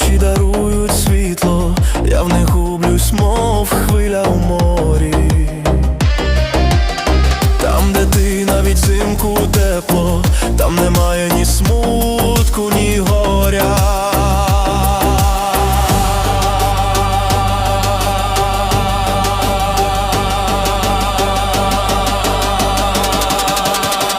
очі дарують світло, я в них гублюсь, мов хвиля у морі, там, де ти навіть зимку тепло, там немає ні смутку